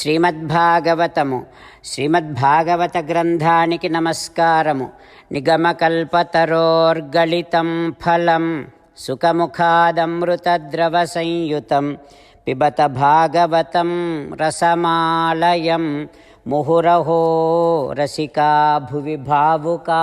శ్రీమద్భాగవతము. శ్రీమద్భాగవత గ్రంథానికి నమస్కారము. నిగమకల్పతరోర్గళితం ఫలం. సుఖముఖాదమృతద్రవ సంయుతం పిబత భాగవతం రసమాలయం. ముహురహో రసికా భువి భావుకా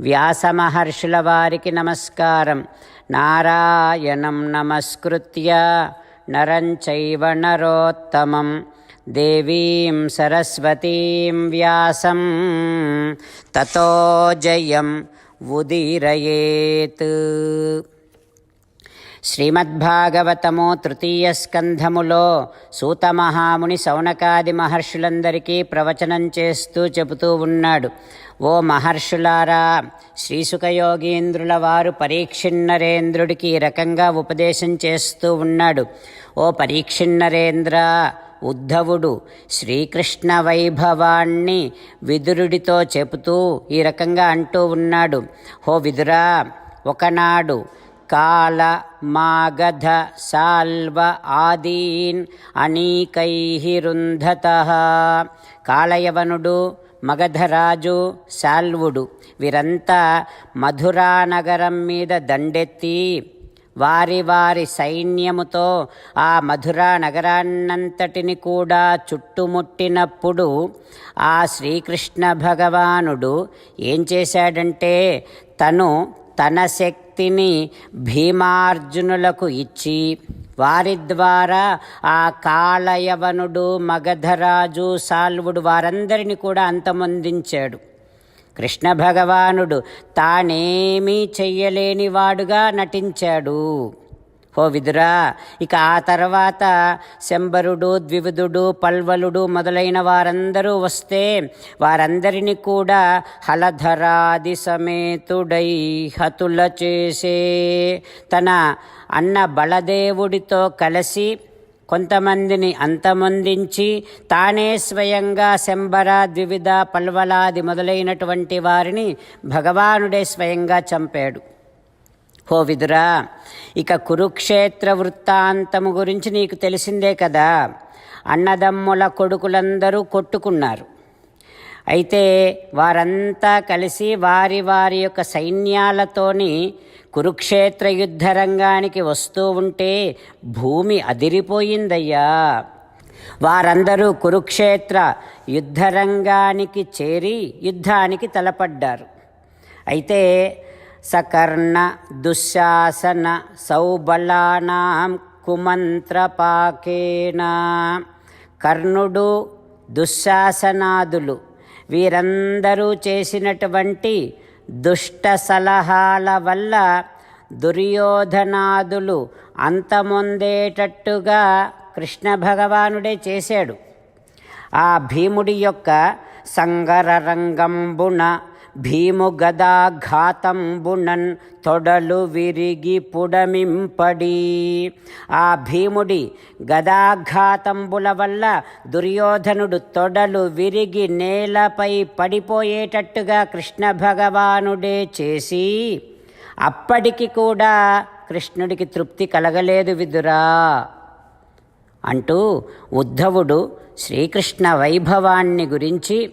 వ్యాసమహర్షుల వారికి నమస్కారం. నారాయణం నమస్కృత్య నరంచైవ నరోత్తమం. దేవీం సరస్వతీం వ్యాసం. తతో జయం ఉదీరయేత్. శ్రీమద్భాగవతము తృతీయ స్కంధములో సూతమహాముని సౌనకాది మహర్షులందరికీ ప్రవచనం చేస్తూ చెబుతూ ఉన్నాడు. ఓ మహర్షులారా శ్రీసుఖయోగీంద్రుల వారు పరీక్షిన్నరేంద్రుడికి ఈ రకంగా ఉపదేశం చేస్తూ ఉన్నాడు. ఓ పరీక్షిన్నరేంద్ర ఉద్ధవుడు శ్రీకృష్ణ వైభవాన్ని విదురుడితో చెబుతూ ఈ రకంగా అంటూ ఉన్నాడు. హో విదురా ఒకనాడు కాల మాగధ సాల్వ ఆదీన్ అనీకై రుంధత కాళయవనుడు మగధరాజు సాల్వుడు వీరంతా మధురానగరం మీద దండెత్తి వారి వారి సైన్యముతో ఆ మధురా నగరాన్నంతటిని కూడా చుట్టుముట్టినప్పుడు ఆ శ్రీకృష్ణ భగవానుడు ఏం చేశాడంటే తను తన శక్తిని భీమార్జునులకు ఇచ్చి వారి ద్వారా ఆ కాళయవనుడు మగధరాజు సాల్వుడు వారందరిని కూడా అంతమొందించాడు. కృష్ణ భగవానుడు తానేమీ చెయ్యలేనివాడుగా నటించాడు. ఓ విదురా ఇక ఆ తర్వాత శంబరుడు ద్వివిధుడు పల్వలుడు మొదలైన వారందరూ వస్తే వారందరినీ కూడా హలధరాది సమేతుడై హతుల చేసే తన అన్న బలదేవుడితో కలిసి కొంతమందిని అంతమొందించి తానే స్వయంగా శంబర ద్వివిధ పల్వలాది మొదలైనటువంటి వారిని భగవానుడే స్వయంగా చంపాడు. ఓ విదురా ఇక కురుక్షేత్ర వృత్తాంతము గురించి నీకు తెలిసిందే కదా. అన్నదమ్ముల కొడుకులందరూ కొట్టుకున్నారు. అయితే వారంతా కలిసి వారి వారి యొక్క సైన్యాలతోని కురుక్షేత్ర యుద్ధరంగానికి వస్తూ ఉంటే భూమి అదిరిపోయిందయ్యా. వారందరూ కురుక్షేత్ర యుద్ధరంగానికి చేరి యుద్ధానికి తలపడ్డారు. అయితే సకర్ణ దుశ్శాసన సౌబలానాం కుమంత్రపాకేన. కర్ణుడు దుశ్శాసనాదులు. వీరందరూ చేసినటువంటి దుష్ట సలహాల వల్ల దుర్యోధనాదులు అంతమొందేటట్టుగా కృష్ణ భగవానుడే చేశాడు. ఆ భీముడి యొక్క సంగర రంగంబున భీము గదాఘాతంబునన్ తొడలు విరిగి పుడమింపడి. ఆ భీముడి గదాఘాతంబుల వల్ల దుర్యోధనుడు తొడలు విరిగి నేలపై పడిపోయేటట్టుగా కృష్ణ భగవానుడే చేసి అప్పటికి కూడా కృష్ణుడికి తృప్తి కలగలేదు విదురా అంటూ ఉద్ధవుడు శ్రీకృష్ణ వైభవాన్ని గురించి